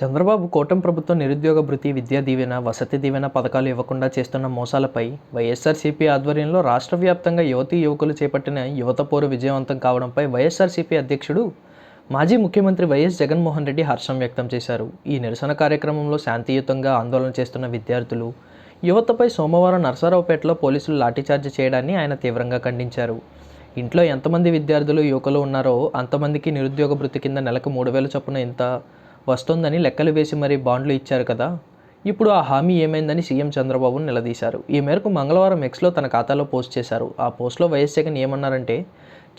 చంద్రబాబు కూటమి ప్రభుత్వం నిరుద్యోగ భృతి విద్యా దీవెన వసతి దీవెన పథకాలు ఇవ్వకుండా చేస్తున్న మోసాలపై వైఎస్ఆర్సీపీ ఆధ్వర్యంలో రాష్ట్ర వ్యాప్తంగా యువతీ యువకులు చేపట్టిన యువత పోరు విజయవంతం కావడంపై వైఎస్ఆర్సీపీ అధ్యక్షుడు మాజీ ముఖ్యమంత్రి వైఎస్ జగన్మోహన్ రెడ్డి హర్షం వ్యక్తం చేశారు. ఈ నిరసన కార్యక్రమంలో శాంతియుతంగా ఆందోళన చేస్తున్న విద్యార్థులు యువతపై సోమవారం నర్సారావుపేటలో పోలీసులు లాఠీచార్జ్ చేయడాన్ని ఆయన తీవ్రంగా ఖండించారు. ఇంట్లో ఎంతమంది విద్యార్థులు యువకులు ఉన్నారో అంతమందికి నిరుద్యోగ భృతి కింద నెలకు మూడు వేల చొప్పున ఇంత వస్తోందని లెక్కలు వేసి మరీ బాండ్లు ఇచ్చారు కదా. ఇప్పుడు ఆ హామీ ఏమైందని సీఎం చంద్రబాబును నిలదీశారు. ఈ మేరకు మంగళవారం ఎక్స్లో తన ఖాతాలో పోస్ట్ చేశారు. ఆ పోస్ట్లో వైఎస్ జగన్ ఏమన్నారంటే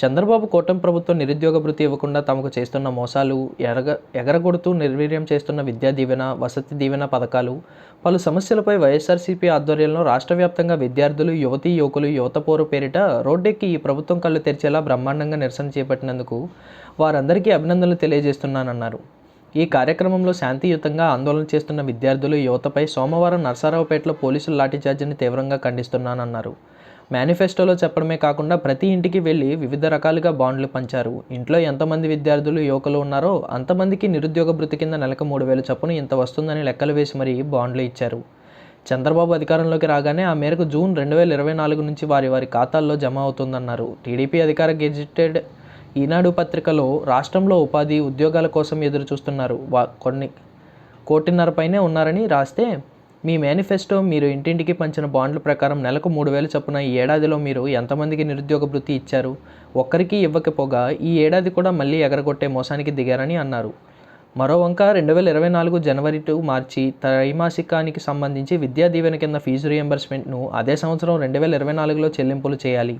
చంద్రబాబు కూటమి ప్రభుత్వం నిరుద్యోగ భృతి ఇవ్వకుండా తమకు చేస్తున్న మోసాలు ఎరగ ఎగరగొడుతూ నిర్వీర్యం చేస్తున్న విద్యా దీవెన వసతి దీవెన పథకాలు పలు సమస్యలపై వైఎస్ఆర్సీపీ ఆధ్వర్యంలో రాష్ట్ర వ్యాప్తంగా విద్యార్థులు యువతీ యువకులు యువత పోరు పేరిట రోడ్డెక్కి ఈ ప్రభుత్వం కళ్ళు తెరిచేలా బ్రహ్మాండంగా నిరసన చేపట్టినందుకు వారందరికీ అభినందనలు తెలియజేస్తున్నానన్నారు. ఈ కార్యక్రమంలో శాంతియుతంగా ఆందోళన చేస్తున్న విద్యార్థులు యువతపై సోమవారం నర్సారావుపేటలో పోలీసులు లాఠీచార్జిని తీవ్రంగా ఖండిస్తున్నానన్నారు. మేనిఫెస్టోలో చెప్పడమే కాకుండా ప్రతి ఇంటికి వెళ్ళి వివిధ రకాలుగా బాండ్లు పంచారు. ఇంట్లో ఎంతమంది విద్యార్థులు యువకులు ఉన్నారో అంతమందికి నిరుద్యోగ భృతి కింద నెలకు మూడు వేలు చొప్పున ఇంత వస్తుందని లెక్కలు వేసి మరీ బాండ్లు ఇచ్చారు. చంద్రబాబు అధికారంలోకి రాగానే ఆ మేరకు జూన్ రెండు వేల ఇరవై నాలుగు నుంచి వారి వారి ఖాతాల్లో జమ అవుతుందన్నారు. టీడీపీ అధికార గెజిటెడ్ ఈనాడు పత్రికలో రాష్ట్రంలో ఉపాధి ఉద్యోగాల కోసం ఎదురు చూస్తున్నారు. వా కొన్ని కోటిన్నర పైనే ఉన్నారని రాస్తే మీ మేనిఫెస్టో మీరు ఇంటింటికి పంచిన బాండ్ల ప్రకారం నెలకు మూడు వేలు చొప్పున ఈ ఏడాదిలో మీరు ఎంతమందికి నిరుద్యోగ వృత్తి ఇచ్చారు? ఒక్కరికి ఇవ్వకపోగా ఈ ఏడాది కూడా మళ్ళీ ఎగరగొట్టే మోసానికి దిగారని అన్నారు. మరో వంక రెండు వేల ఇరవై నాలుగు జనవరి టు మార్చి త్రైమాసికానికి సంబంధించి విద్యా దీవెన కింద ఫీజు రియంబర్స్మెంట్ను అదే సంవత్సరం రెండు వేల ఇరవై నాలుగులో చెల్లింపులు చేయాలి.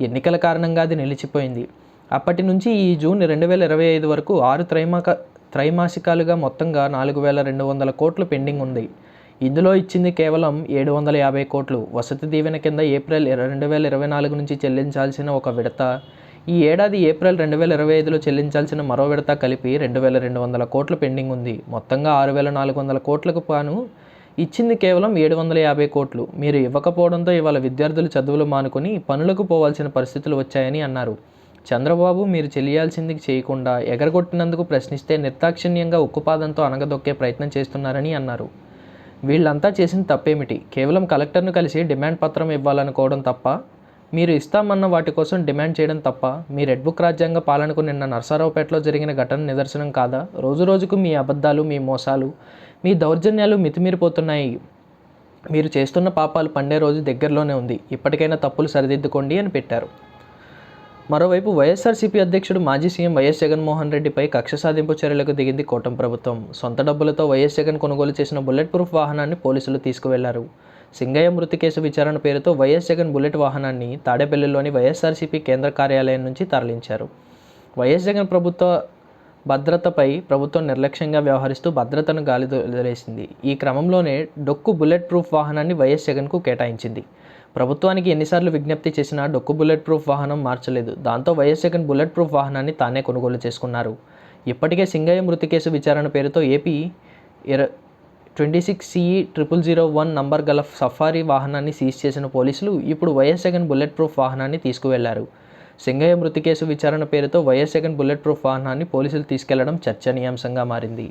ఎన్నికల కారణంగా అది నిలిచిపోయింది. అప్పటి నుంచి ఈ జూన్ రెండు వేల ఇరవై ఐదు వరకు ఆరు త్రైమాక త్రైమాసికాలుగా మొత్తంగా నాలుగు వేల రెండు వందల కోట్లు పెండింగ్ ఉంది. ఇందులో ఇచ్చింది కేవలం ఏడు వందల యాభై కోట్లు. వసతి దీవెన కింద ఏప్రిల్ రెండు వేల ఇరవై నాలుగు నుంచి చెల్లించాల్సిన ఒక విడత. ఈ ఏడాది ఏప్రిల్ రెండు వేల ఇరవై ఐదులో చెల్లించాల్సిన మరో విడత కలిపి రెండు వేల రెండు వందల కోట్లు పెండింగ్ ఉంది. మొత్తంగా ఆరు వేల నాలుగు వందల కోట్లకు పాను ఇచ్చింది కేవలం ఏడు వందల యాభై కోట్లు. మీరు ఇవ్వకపోవడంతో ఇవాళ విద్యార్థులు చదువులు మానుకొని పనులకు పోవాల్సిన పరిస్థితులు వచ్చాయని అన్నారు. చంద్రబాబు మీరు చెల్లియాల్సింది చేయకుండా ఎగరగొట్టినందుకు ప్రశ్నిస్తే నిర్దాక్షిణ్యంగా ఉక్కుపాదంతో అనగదొక్కే ప్రయత్నం చేస్తున్నారని అన్నారు. వీళ్ళంతా చేసిన తప్పేమిటి? కేవలం కలెక్టర్ను కలిసి డిమాండ్ పత్రం ఇవ్వాలనుకోవడం తప్ప? మీరు ఇస్తామన్న వాటి కోసం డిమాండ్ చేయడం తప్ప? మీ రెడ్ బుక్ రాజ్యాంగ పాలనకు నిన్న నర్సారావుపేటలో జరిగిన ఘటన నిదర్శనం కాదా? రోజు రోజుకు మీ అబద్ధాలు మీ మోసాలు మీ దౌర్జన్యాలు మితిమీరిపోతున్నాయి. మీరు చేస్తున్న పాపాలు పండే రోజు దగ్గరలోనే ఉంది. ఇప్పటికైనా తప్పులు సరిదిద్దుకోండి అని పెట్టారు. మరోవైపు వైఎస్ఆర్సీపీ అధ్యక్షుడు మాజీ సీఎం వైఎస్ జగన్మోహన్ రెడ్డిపై కక్ష సాధింపు చర్యలకు దిగింది కూటమి ప్రభుత్వం. సొంత డబ్బులతో వైఎస్ జగన్ కొనుగోలు చేసిన బుల్లెట్ ప్రూఫ్ వాహనాన్ని పోలీసులు తీసుకువెళ్ళారు. సింగయ్య మృతి కేసు విచారణ పేరుతో వైఎస్ జగన్ బుల్లెట్ వాహనాన్ని తాడేపల్లిలోని వైఎస్ఆర్సీపీ కేంద్ర కార్యాలయం నుంచి తరలించారు. వైఎస్ జగన్ ప్రభుత్వ భద్రతపై ప్రభుత్వం నిర్లక్ష్యంగా వ్యవహరిస్తూ భద్రతను గాలి వదిలేసింది. ఈ క్రమంలోనే డొక్కు బుల్లెట్ ప్రూఫ్ వాహనాన్ని వైఎస్ జగన్కు కేటాయించింది. ప్రభుత్వానికి ఎన్నిసార్లు విజ్ఞప్తి చేసినా డొక్కు బుల్లెట్ ప్రూఫ్ వాహనం మార్చలేదు. దాంతో వైఎస్ జగన్ బుల్లెట్ ప్రూఫ్ వాహనాన్ని తానే కొనుగోలు చేసుకున్నారు. ఇప్పటికే సింగయ్య మృతి కేసు విచారణ పేరుతో ఏపీ ఇర twenty six CE triple zero one number గల సఫారీ వాహనాన్ని సీజ్ చేసిన పోలీసులు ఇప్పుడు వైఎస్ జగన్ బుల్లెట్ ప్రూఫ్ వాహనాన్ని తీసుకువెళ్ళారు. సింగయ్య మృతి కేసు విచారణ పేరుతో వైఎస్ జగన్ బుల్లెట్ ప్రూఫ్ వాహనాన్ని పోలీసులు తీసుకెళ్ళడం చర్చనీయాంశంగా మారింది.